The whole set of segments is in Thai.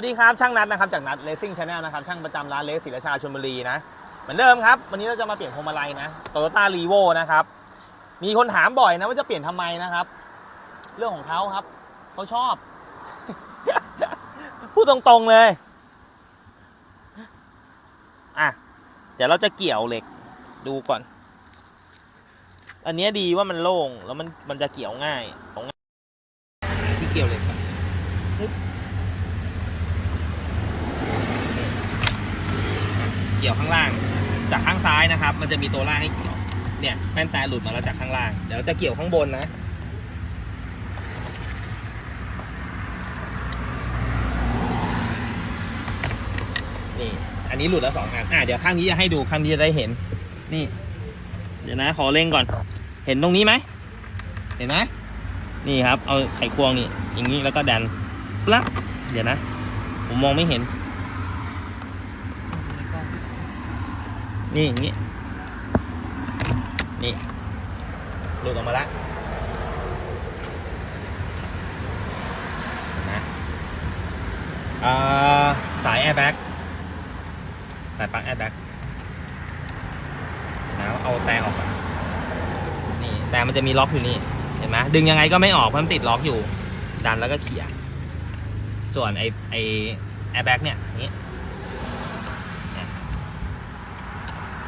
วัสดีครับช่างนัดนะครับจากนัดเลสซิ่งชาแนลนะครับช่างประจำร้านเลสศิรชาชลบุรีนะเหมือนเดิมครับ วันนี้เราจะมาเปลี่ยนพวงมาลัยนะโตโยต้ารีโวนะครับมีคนถามบ่อยนะว่าจะเปลี่ยนทำไมนะครับ เรื่องของเขาครับเขาชอบ พูดตรงๆเลยอะเดี๋ยวเราจะเกี่ยวเหล็กดูก่อน อันนี้ดีว่ามันโล่งแล้วมันมันจะเกี่ยวง่ายของที่เกี่ยวเหล็กก่อนปึ๊บ เกี่ยวข้างล่าง จากข้างซ้ายนะครับ มันจะมีตัวล่างให้เกี่ยว เนี่ยแป้นแต่หลุดมาแล้วจากข้างล่าง เดี๋ยวเราจะเกี่ยวข้างบนนะ นี่ อันนี้หลุดแล้วสองอัน อะเดี๋ยวข้างนี้จะให้ดูข้างนี้จะได้เห็น นี่ เดี๋ยวนะขอเร่งก่อน เห็นตรงนี้ไหม เห็นไหมนี่ครับ เอาไขควงนี่ อย่างนี้แล้วก็ดันปั๊บเดี๋ยวนะ ผมมองไม่เห็น นี่อย่างนี้ นี่หลุดออกมาละนะาสายแอร์แบ็กสายปลั๊กแอร์แบ็กนะเอาแต่ออกก่อนนี่แต่มันจะมีล็อกอยู่นี่ เห็นไหมดึงยังไงก็ไม่ออกเพราะมันติดล็อกอยู่ ดันแล้วก็เขี่ยส่วนไอไอแอร์แบ็กเนี่ยนี่เนี่ย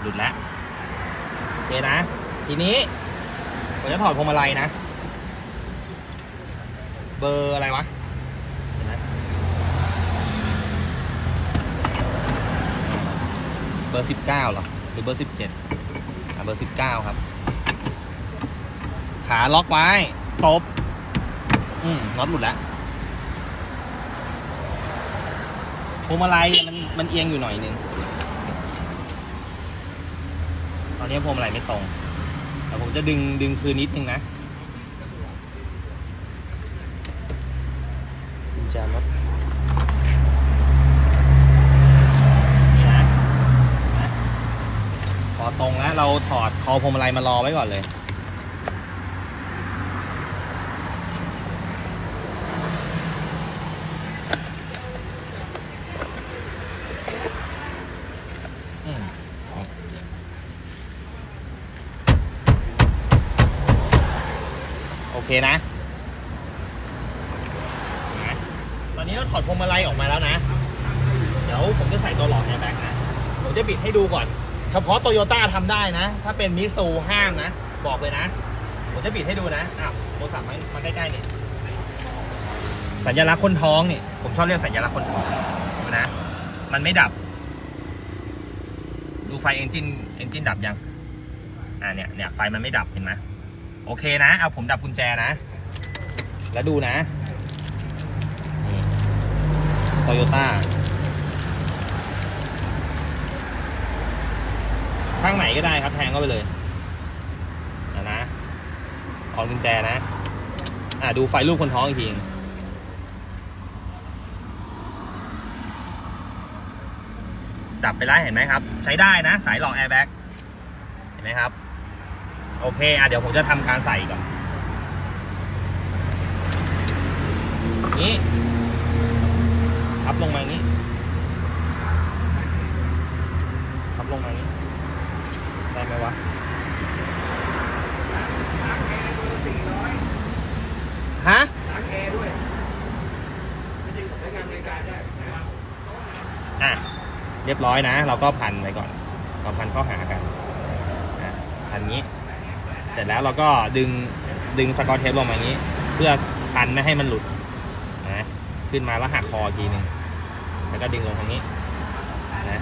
หลุดแล้วโอเคนะ ทีนี้ผมจะถอดพวงมาลัยนะ เบอร์อะไรวะเบอร์สิบเก้าหรอ หรือเบอร์สิบเจ็ดอะเบอร์สิบเก้าครับ ขาล็อกไว้ ตบ อืมน็อตหลุดแล้วพวงมาลัยมันมันเอียงอยู่หน่อยนึง ตอนนี้พวงมาลัยไม่ตรงแต่ผมจะดึงดึงคืนนิดนึงนะกุญแจรถนี่นะพอตรงแล้วเราถอดคอพวงมาลัยมารอไว้ก่อนเลย เคนะนะ ตอนนี้เราถอดพวงมาลัยออกมาแล้วนะ เดี๋ยวผมจะใส่ตัวหลอดแอร์แบ็กนะ ผมจะบิดให้ดูก่อน เฉพาะโตโยต้าทำได้นะ ถ้าเป็นมิซูห้ามนะ บอกเลยนะ ผมจะบิดให้ดูนะ อ้าวโทรศัพท์มามาใกล้ๆนี่ สัญลักษณ์คนท้องนี่ ผมชอบเรียกสัญลักษณ์คนท้องนะ มันไม่ดับ ดูไฟเอนจินเอนจินดับยัง อ่าเนี่ยเนี่ยไฟมันไม่ดับเห็นไหม โอเคนะ เอาผมดับกุญแจนะ แล้วดูนะโตโยต้าข้างไหนก็ได้ครับแทงเข้าไปเลยนะนะออกกุญแจนะ อ่าดูไฟลูกคนท้องอีกทีดับไปแล้วเห็นไหมครับ ใช้ได้นะ สายหลอกแอร์แบ็กเห็นไหมครับ โอเคอะเดี๋ยวผมจะทำการใส่ก่อนนี่พับลงมาอย่างนี้พับลงมาอย่างนี้ ได้ไหมวะฮะอะ เรียบร้อยนะ เราก็พันไว้ก่อนเราพันเข้าหากันนะพันนี้ เสร็จแล้วเราก็ดึงดึงสกอตเทปลงมาอย่างนี้ เพื่อพันไม่ให้มันหลุดนะขึ้นมาแล้วหักคออีกทีหนึ่งแล้วก็ดึงลงทางนี้นะ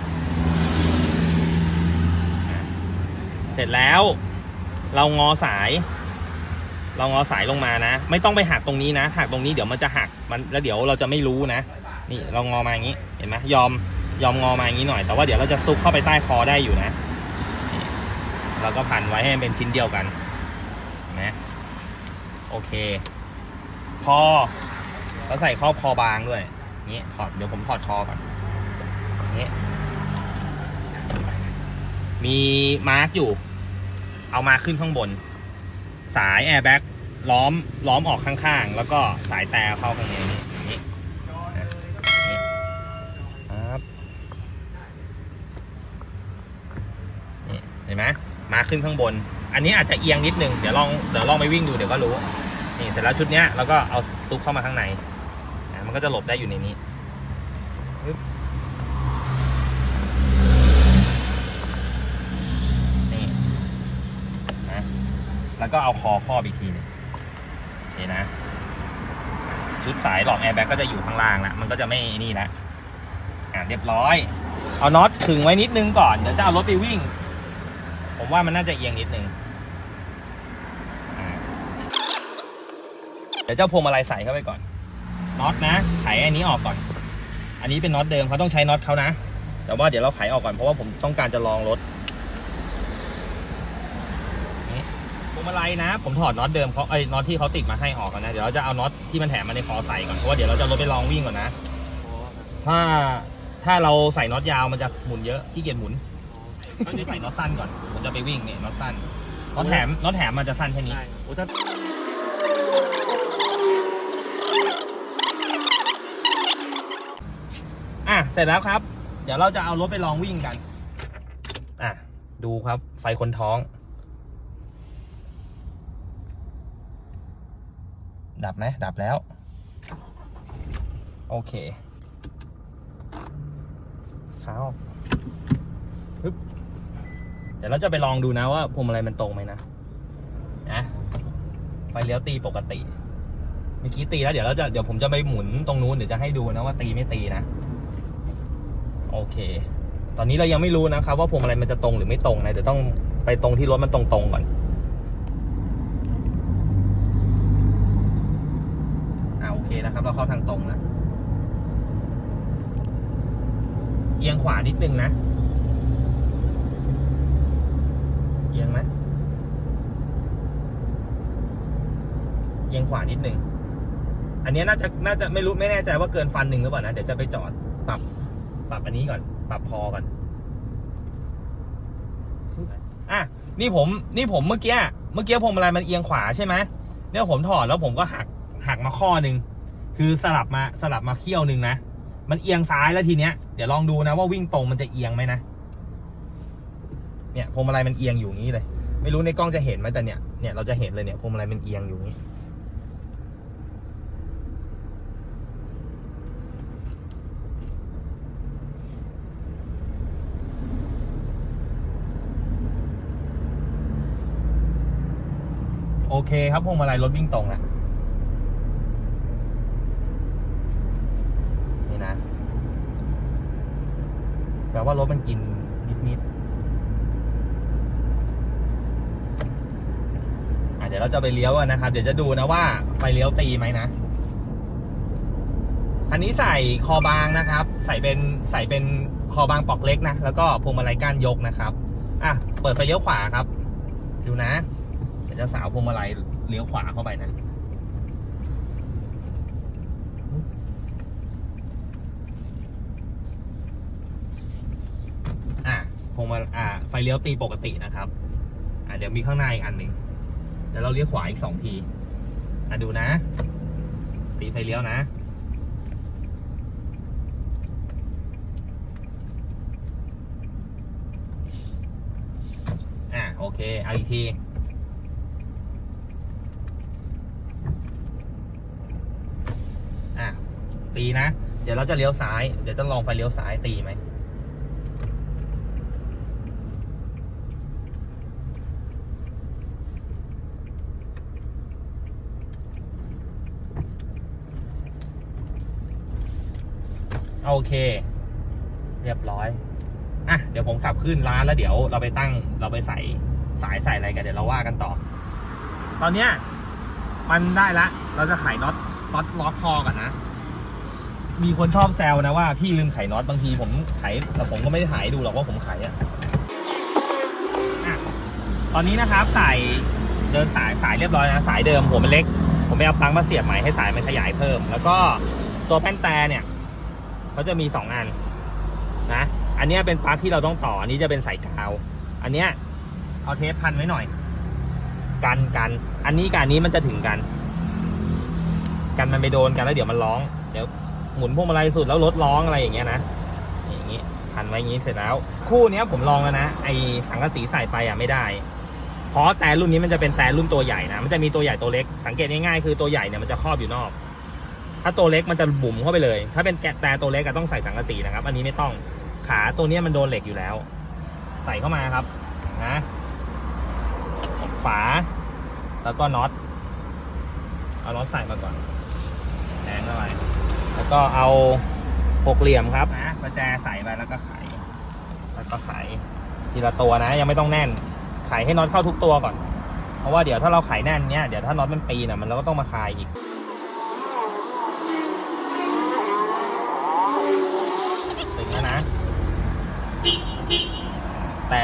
เสร็จแล้วเรางอสาย เรางอสายลงมานะ ไม่ต้องไปหักตรงนี้นะ หักตรงนี้เดี๋ยวมันจะหักมันแล้วเดี๋ยวเราจะไม่รู้นะ นี่เรางอมาอย่างนี้เห็นไหมยอมยอมงอมาอย่างนี้หน่อยแต่ว่าเดี๋ยวเราจะซุกเข้าไปใต้คอได้อยู่นะ เราก็พันไว้ให้มันเป็นชิ้นเดียวกันนไหมโอเค คอเราใส่ครอบคอบางด้วยนี่ถอดเดี๋ยวผมถอดคอก่อนนี่มีมาร์กอยู่ เอามาขึ้นข้างบน สายแอร์แบ็กล้อมล้อมออกข้างๆ แล้วก็สายแต่เข้าข้างในนี่นี่นะนี่ เห็นไห มาขึ้นข้างบน อันนี้อาจจะเอียงนิดนึง เดี๋ยวลองเดี๋ยวลองไปวิ่งดูเดี๋ยวก็รู้ นี่เสร็จแล้วชุดเนี้ยเราก็เอาตุกเข้ามาข้างใน มันก็จะหลบได้อยู่ในนี้นี่นะแล้วก็เอาคอครอบอีกทีหนึงนี่นะชุดสายหลอกแอร์แบ็กก็จะอยู่ข้างล่างละมันก็จะไม่นี่ละอะเรียบร้อย เอาน็อตขึงไว้นิดนึงก่อน เดี๋ยวจะเอารถไปวิ่ง ผมว่ามันน่าจะเอียงนิดนึงอ่าเดี๋ยวเจ้าพวงมาลัยใส่เข้าไปก่อนน็อตนะไขอันนี้ออกก่อน อันนี้เป็นน็อตเดิมเขาต้องใช้น็อตเขานะ แต่ว่าเดี๋ยวเราไขออกก่อนเพราะว่าผมต้องการจะลองรถพวงมาลัยนะ ผมถอดน็อตเดิมเขาไอ้น็อตที่เขาติดมาให้ออกก่อนนะเดี๋ยวเราจะเอาน็อตที่มันแถมมาในคอใส่ก่อนเพราะว่าเดี๋ยวเราจะรถไปลองวิ่งก่อนนะถ้าถ้าเราใส่น็อตยาวมันจะหมุนเยอะขี้เกียจหมุน ก็จะใส่น็อตสั้นก่อน ผมจะไปวิ่งเนี่ยน็อตสั้นน็อตแถมน็อตแถมมันจะสั้นแค่นี้ใช่โอ้ถ้าอะ เสร็จแล้วครับ เดี๋ยวเราจะเอารถไปลองวิ่งกัน อะ ดูครับไฟคนท้อง ดับไหมดับแล้ว โอเคเท้าปึ๊บ เดี๋ยวเราจะไปลองดูนะว่าพวงมาลัยมันตรงไหมนะนะไฟเลี้ยวตีปกติเมื่อกี้ตีแล้วเดี๋ยวเราจะเดี๋ยวผมจะไปหมุนตรงนู้นเดี๋ยวจะให้ดูนะว่าตีไม่ตีนะ โอเค ตอนนี้เรายังไม่รู้นะครับ ว่าพวงมาลัยมันจะตรงหรือไม่ตรงนะเดี๋ยวต้องไปตรงที่รถมันตรงๆก่อนอ่าโอเคนะครับ เราเข้าทางตรงแล้วเอียงขวานิดนึงนะ เอียงไหมเอียงขวานิดหนึ่ง อันนี้น่าจะน่าจะไม่รู้ไม่แน่ใจว่าเกินฟันหนึ่งหรือเปล่านะ เดี๋ยวจะไปจอดปรับปรับอันนี้ก่อน ปรับพอก่อนอะนี่ผม นี่ผมเมื่อกี้เมื่อกี้พวงมาลัยมันเอียงขวาใช่ไหมเนี่ยผมถอดแล้วผมก็หักหักมาข้อหนึ่งคือสลับมาสลับมาเขี้ยวหนึ่งนะมันเอียงซ้ายแล้วทีเนี้ยเดี๋ยวลองดูนะว่าวิ่งตรงมันจะเอียงไหมนะ เนี่ยพวงมาลัยมันเอียงอยู่งนี้เลย ไม่รู้ในกล้องจะเห็นไหมแต่เนี่ยเนี่ยเราจะเห็นเลยเนี่ยพวงมาลัยมันเอียงอยู่งนี้โอเคครับพวงมาลัยรถวิ่งตรงอะนี่นะ แปลว่ารถมันกินนิดๆอะ เดี๋ยวเราจะไปเลี้ยวนะครับ เดี๋ยวจะดูนะว่าไฟเลี้ยวตีไหมนะคันนี้ใส่คอบางนะครับ ใส่เป็นใส่เป็นคอบางปลอกเล็กนะ แล้วก็พวงมาลัยก้านยกนะครับ อะ เปิดไฟเลี้ยวขวาครับ ดูนะ เดี๋ยวจะสาวพวงมาลัยเลี้ยวขวาเข้าไปนะ อะพวงมาอ่าไฟเลี้ยวตีปกตินะครับ อะเดี๋ยวมีข้างหน้าอีกอันหนึ่ง เดี๋ยวเราเลี้ยวขวาอีกสองทีอะดูนะ ตีไฟเลี้ยวนะ อะโอเค เอาอีกทีอะตีนะ เดี๋ยวเราจะเลี้ยวซ้าย เดี๋ยวจะลองไปเลี้ยวซ้ายตีไหม โอเค เรียบร้อยอะเดี๋ยวผมขับขึ้นร้านแล้วเดี๋ยวเราไปตั้งเราไปใส่สายใส่อะไรกันเดี๋ยวเราว่ากันต่อ ตอนเนี้ยมันได้ละ เราจะไขน็อตน็อตล็อกคอก่อนนะ มีคนชอบแซวนะว่าพี่ลืมไขน็อตบางทีผมไขแต่ผมก็ไม่ได้ถ่ายดูหรอกว่าผมไขอะอะตอนนี้นะครับใส่เดินสายสายเรียบร้อยนะสายเดิมหัวมันเล็ก ผมไปเอาปลั๊กมาเสียบใหม่ให้สายมันขยายเพิ่ม แล้วก็ตัวแป้นแต่เนี่ย เขาจะมีสองอันนะ อันนี้เป็นปลั๊กที่เราต้องต่อ อันนี้จะเป็นสายกาว อันเนี้ยเอาเทปพันไว้หน่อย กันกัน อันนี้กับอันนี้มันจะถึงกัน กันมันไปโดนกันแล้วเดี๋ยวมันร้อง เดี๋ยวหมุนพวงมาลัยสุดแล้วรถร้องอะไรอย่างเงี้ยนะ อย่างงี้พันไว้อย่างนี้เสร็จแล้ว คู่เนี้ยผมลองแล้วนะ ไอสังกะสีใส่ไปอะไม่ได้เพราะแต่รุ่นนี้มันจะเป็นแต่รุ่นตัวใหญ่นะ มันจะมีตัวใหญ่ตัวเล็ก สังเกตง่ายๆคือตัวใหญ่เนี่ยมันจะครอบอยู่นอก ถ้าตัวเล็กมันจะบุ๋มเข้าไปเลย ถ้าเป็นแกะแต่ตัวเล็กก็ต้องใส่สังกะสีนะครับ อันนี้ไม่ต้อง ขาตัวนี้มันโดนเหล็กอยู่แล้ว ใส่เข้ามาครับ นะ ฝา แล้วก็น็อต เอาน็อตใส่มาก่อนแทงเข้าไปแล้วก็เอาหกเหลี่ยมครับนะประแจใส่ไปแล้วก็ไข แล้วก็ไขทีละตัวนะ ยังไม่ต้องแน่น ไขให้น็อตเข้าทุกตัวก่อน เพราะว่าเดี๋ยวถ้าเราไขแน่นเนี้ย เดี๋ยวถ้าน็อตมันปีน่ะมันเราก็ต้องมาคลายอีก ตึงแล้วนะ แต่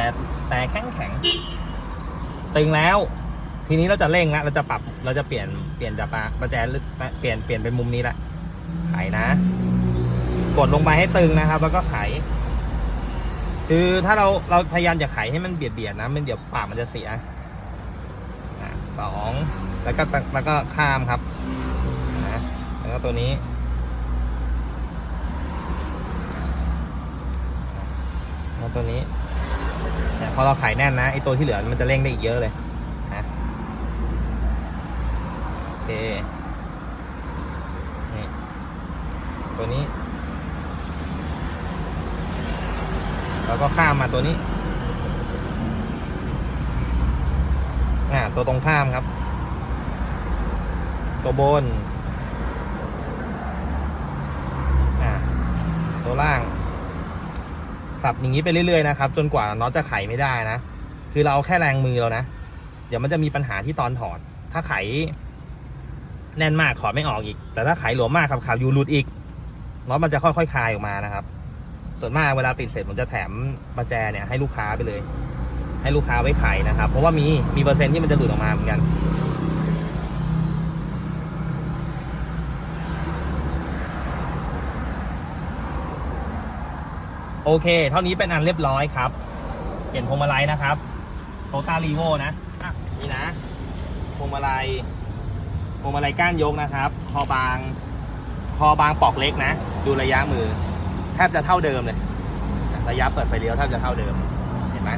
แต่แข็งแข็งตึงแล้ว ทีนี้เราจะเร่งละเราจะปรับเราจะเปลี่ยนเปลี่ยนจากปลาประแจลึกเปลี่ยนเปลี่ยนเป็นมุมนี้ละไขนะ กดลงไปให้ตึงนะครับ แล้วก็ไข คือถ้าเราเราพยายามจะไขให้มันเบียดเบียดนะมันเดี๋ยวปากมันจะเสียสองแล้วก็แล้วก็ข้ามครับนะแล้วก็ตัวนี้แล้วตัวนี้ พอเราไขแน่นนะไอตัวที่เหลือมันจะเร่งได้อีกเยอะเลยนะโอเคนี่ตัวนี้แล้วก็ข้ามมาตัวนี้อ่าตัวตรงข้ามครับ ตัวบนอ่าตัวล่าง สับอย่างนี้ไปเรื่อยๆนะครับจนกว่าน็อตจะไขไม่ได้นะ คือเราเอาแค่แรงมือเรานะ เดี๋ยวมันจะมีปัญหาที่ตอนถอด ถ้าไข แน่นมากถอดไม่ออกอีก แต่ถ้าไขหลวมมากครับขาวยูหลุดอีกน็อตมันจะค่อยๆคลายออกมานะครับ ส่วนมากเวลาติดเสร็จผมจะแถมประแจเนี่ยให้ลูกค้าไปเลย ให้ลูกค้าไว้ไขนะครับ เพราะว่ามีมีเปอร์เซ็นต์ที่มันจะหลุดออกมาเหมือนกัน โอเค เท่านี้เป็นอันเรียบร้อยครับ เปลี่ยนพวงมาลัยนะครับโตต้ารีโวนะอะนี่นะพวงมาลัยพวงมาลัยก้านยกนะครับ คอบาง คอบางปอกเล็กนะ ดูระยะมือ แทบจะเท่าเดิมเลย ระยะเปิดไฟเลี้ยวแทบจะเท่าเดิม เห็นไหม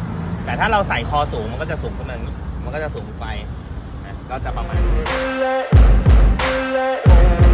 แต่ถ้าเราใส่คอสูงมันก็จะสูงขึ้นมาอย่างนี้มันก็จะสูงไปนะก็จะประมาณนี้